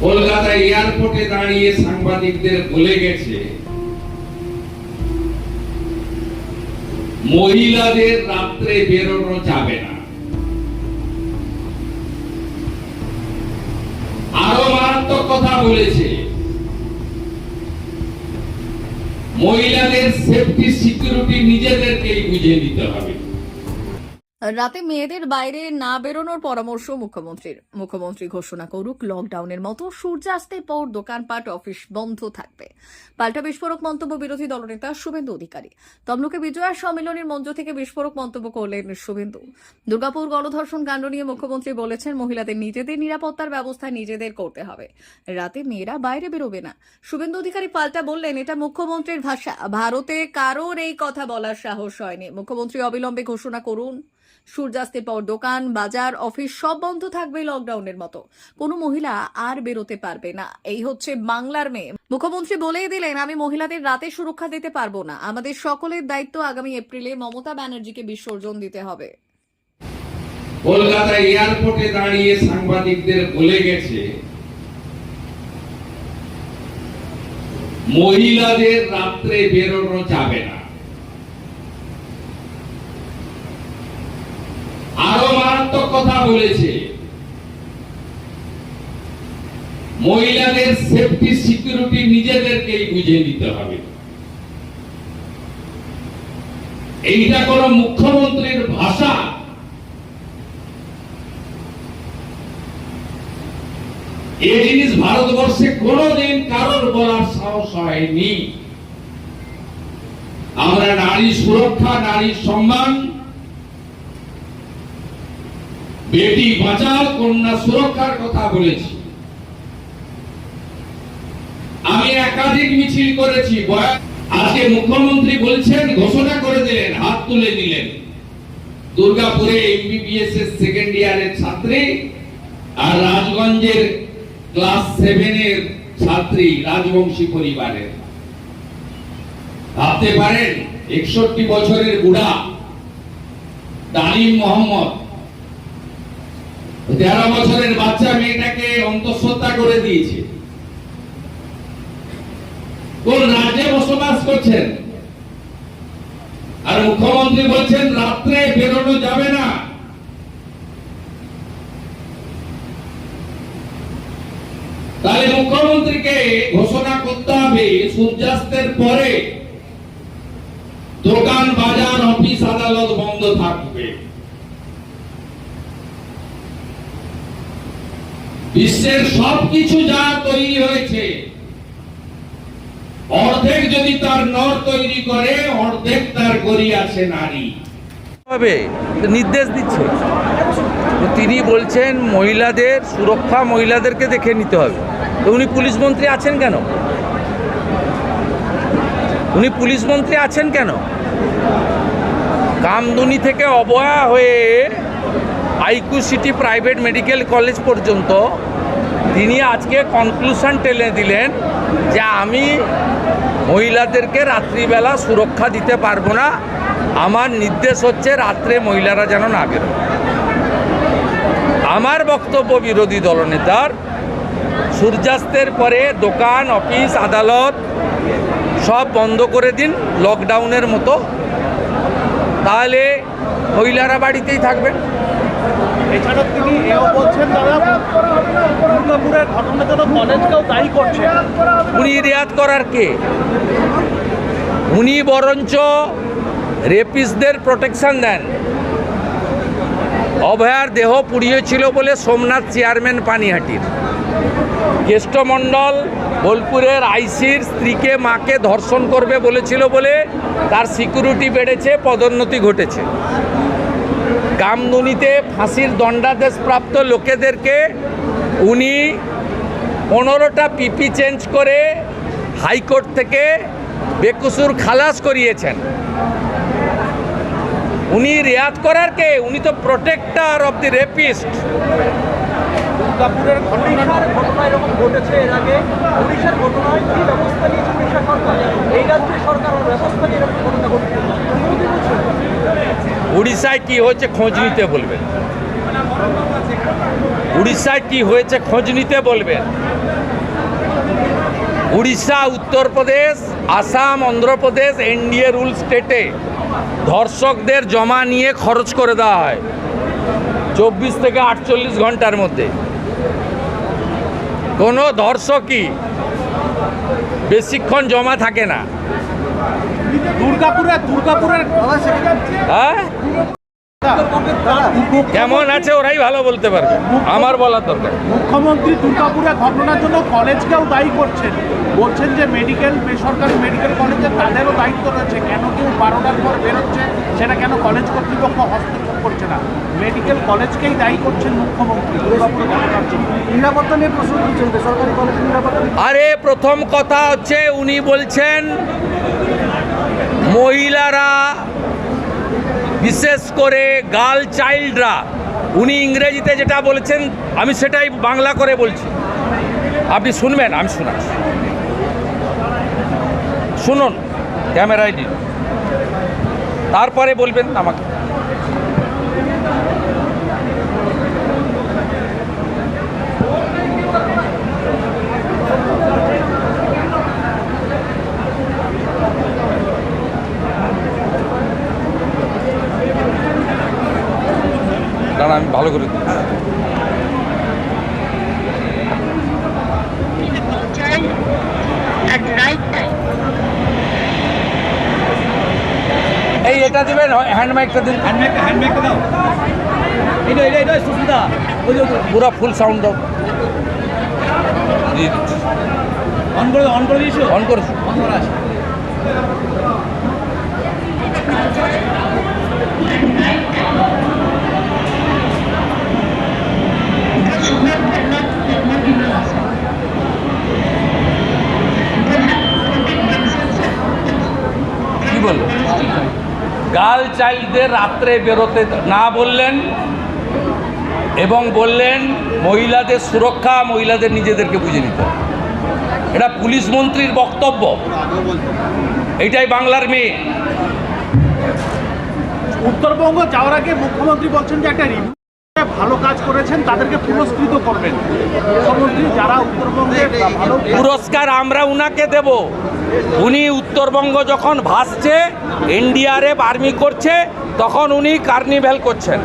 কলকাতা এয়ারপোর্টে দাঁড়িয়ে সাংবাদিকদের বলে গেছে, মহিলাদের রাত্রে বেরোনো যাবে না। আরও মারাত্মক কথা বলেছে। মহিলাদের সেফটি সিকিউরিটি নিজেদেরকেই বুঝে নিতে হবে। রাতে মেয়েদের বাইরে না বেরোনোর পরামর্শ মুখ্যমন্ত্রীর। মুখ্যমন্ত্রী ঘোষণা করুক, লকডাউনের মতো সূর্যাস্তের পর দোকানপাট, অফিস বন্ধ থাকবে। পাল্টা বিস্ফোরক মন্তব্য বিরোধী দলনেতা শুভেন্দু অধিকারী। তমলুকে বিজয়া সম্মেলনের মঞ্চ থেকে বিস্ফোরক মন্তব্য করলেন শুভেন্দু। দুর্গাপুর গণধর্ষণ কাণ্ড নিয়ে মুখ্যমন্ত্রী বলেছেন, মহিলাদের নিজেদের নিরাপত্তার ব্যবস্থা নিজেদের করতে হবে। রাতে মেয়েরা বাইরে বেরোবে না। শুভেন্দু অধিকারী পাল্টা বললেন, এটা মুখ্যমন্ত্রীর ভাষা। ভারতে কারোর এই কথা বলার সাহস হয়নি। মুখ্যমন্ত্রী অবিলম্বে ঘোষণা করুন। সূর্যাস্তের পর দোকান, বাজার, অফিস সব বন্ধ থাকবে লকডাউনের মতো। কোনো মহিলা আর বেরোতে পারবে না। এই হচ্ছে বাংলার মেয়ে। মুখ্যমন্ত্রী বলেই দিলেন, আমি মহিলাদের রাতে সুরক্ষা দিতে পারব না। আমাদের সকলের দায়িত্ব আগামী এপ্রিলে মমতা ব্যানার্জিকে বিসর্জন দিতে হবে। কলকাতা এয়ারপোর্টে দাঁড়িয়ে সাংবাদিকদের বলে গেছে, মহিলাদের রাত্রে বেরোনো যাবে না আরও মারাত্মক কথা বলেছে। মহিলাদের সেফটি সিকিউরিটি নিজেদেরকেই বুঝে নিতে হবে। এইটা কোন মুখ্যমন্ত্রীর ভাষা। এই জিনিস ভারতবর্ষে কোনোদিন কারোর বলার সাহস হয়নি। আমরা নারী সুরক্ষা, নারী সম্মান বেটি বাঁচাও, কন্যা সুরক্ষার কথা বলেছি। আমি একাধিক মিছিল করেছি আজকে মুখ্যমন্ত্রী বলছেন, ঘোষণা করে দিলেন, হাত তুলে দিলেন। দুর্গাপুরে এমবিবিএস এর সেকেন্ড ইয়ারের ছাত্রী আর রাজগঞ্জের ক্লাস সেভেনের ছাত্রী রাজবংশী পরিবারের। ভাবতে পারেন, একষট্টি বছরের বুড়া ডালিম মোহাম্মদ তেরো বছরের বাচ্চা মেয়েটাকে অন্তঃসত্ত্বা করে দিয়েছে। কোন রাজ্যে বসবাস করছেন? আর মুখ্যমন্ত্রী বলছেন, রাত্রে বেরোনো যাবে না। তাহলে মুখ্যমন্ত্রীকে ঘোষণা করতে হবে, সূর্যাস্তের পরে দোকান, বাজার, অফিস, আদালত বন্ধ থাকবে। বিশ্বের সবকিছু যা তৈরি হয়েছে, অর্ধেক যদি তার নর তৈরি করে, অর্ধেক তার গড়িয়াছে নারী। হবে নির্দেশ দিচ্ছে। তিনি বলছেন, মহিলাদের সুরক্ষা মহিলাদেরকে দেখে নিতে হবে। তো উনি পুলিশ মন্ত্রী আছেন কেন? উনি পুলিশ মন্ত্রী আছেন কেন? কামদুনি থেকে অবয়া হয়ে IQ city private medical college পর্যন্ত তিনি আজকে কনক্লুশন টেনে দিলেন যে আমি মহিলাদেরকে রাত্রিবেলা সুরক্ষা দিতে পারব না। আমার নির্দেশ হচ্ছে রাত্রে মহিলারা যেন না বেরোয়। আমার বক্তব্য বিরোধী দলনেতার, সূর্যাস্তের পরে দোকান, অফিস, আদালত সব বন্ধ করে দিন লকডাউনের মতো। তাহলে মহিলারা বাড়িতেই থাকবেন। এছাড়া তিনি এও বলছেন, দাদা, দুর্গাপুরের ঘটনা যেন কলেজকেও দায়ী করছে। উনি রেয়াত করার কে? উনি বরঞ্চ রেপিসদের প্রোটেকশন দেন। অভয়ার দেহ পুড়িয়েছিল বলে সোমনাথ চেয়ারম্যান পানিহাটির। কেষ্টমণ্ডল বোলপুরের আইসির স্ত্রীকে মাকে ধর্ষণ করবে বলেছিল বলে তার সিকিউরিটি বেড়েছে, পদোন্নতি ঘটেছে। কামদুনিতে ফাঁসির দণ্ডাদেশপ্রাপ্ত লোকেদেরকে উনি পনেরোটা পিপি চেঞ্জ করে হাইকোর্ট থেকে বেকসুর খালাস করিয়েছেন। উনি রেয়াত করার কে? উনি তো প্রোটেক্টার অফ দি রেপিস্ট দুর্গাপুরের ঘটনার ঘটনা এরকম ঘটেছে এর আগে পুলিশের ঘটনায় কি ব্যবস্থা নিয়েছে উড়িষ্যা সরকার এই রাজ্যে সরকার ওর ব্যবস্থা নিয়ে এরকম ঘটনা ঘটছে মোদী বলছেন উড়িষ্যায় কি হয়েছে খোঁজ নিতে বলবেন। উড়িষ্যায় কি হয়েছে খোঁজ নিতে বলবেন। উড়িষ্যা উত্তরপ্রদেশ আসাম অন্ধ্রপ্রদেশ এনডিএ রুল স্টেটে ধর্ষকদের জমা নিয়ে খরচ করে দেওয়া হয়। চব্বিশ থেকে আটচল্লিশ ঘণ্টার মধ্যে। কোনো ধর্ষকই বেশিক্ষণ জমা থাকে না। দুর্গাপুরে দুর্গাপুরের হ্যাঁ? কেমন আছে ওরাই ভালো বলতে পারবে। আমার বলার দরকার। মুখ্যমন্ত্রী দুর্গাপুরে ঘটনার জন্য কলেজকেও দায়ী করছেন। বলছেন যে মেডিকেল বেসরকারি মেডিকেল কলেজে তাদেরও দায়িত্ব রয়েছে। কেন কেউ বারোটার পর বেরোচ্ছে? সেটা কেন কলেজ কর্তৃপক্ষ হস্তক্ষেপ করছে না? মেডিকেল কলেজকেই দায়ী করছেন মুখ্যমন্ত্রী দুর্গাপুরে ঘটনার জন্য। নিরাপত্তা নিয়ে প্রশ্ন তুলছেন বেসরকারি কলেজের নিরাপত্তা আরে প্রথম কথা হচ্ছে উনি বলছেন মহিলারা, বিশেষ করে গার্ল চাইল্ডরা, উনি ইংরেজিতে যেটা বলেছেন, আমি সেটাই বাংলা করে বলছি। আপনি শুনবেন, আমি শোনাচ্ছি। শুনুন, ক্যামেরায় দিন। তারপরে বলবেন আমাকে কারণ আমি ভালো করে. এই এটা দিবেন হ্যান্ড মাইকটা দিন দাও। এটা এটা এটা পুরো ফুল সাউন্ড দাও। অন করে অন করে দিয়েছ? অন করেছি। অন করা চাইল্ডদের রাত্রে বেরোতে না বললেন এবং বললেন মহিলাদের সুরক্ষা, মহিলাদের নিজেদেরকে বুঝে নিতে এটা পুলিশ মন্ত্রীর বক্তব্য। এইটাই বাংলার মেয়ে। উত্তরবঙ্গ যাওয়ার আগে মুখ্যমন্ত্রী বলছেন যে একটা ভালো কাজ করেছেন তাদেরকে পুরস্কৃত করবেন। মুখ্যমন্ত্রী যারা উত্তরবঙ্গে পুরস্কার আমরা উনাকে দেব। উনি উত্তরবঙ্গ যখন ভাসছে এনডিআরএফ আর্মি করছে তখন উনি কার্নিভ্যাল করছেন।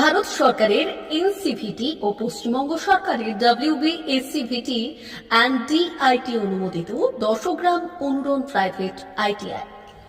ভারত সরকারের এনসিভিটি ও পশ্চিমবঙ্গ সরকারের ডাব্লিউবিএসসিভিটি অ্যান্ড ডিআইটি অনুমোদিত দশগ্রাম অনুরণ প্রাইভেট আইটিআই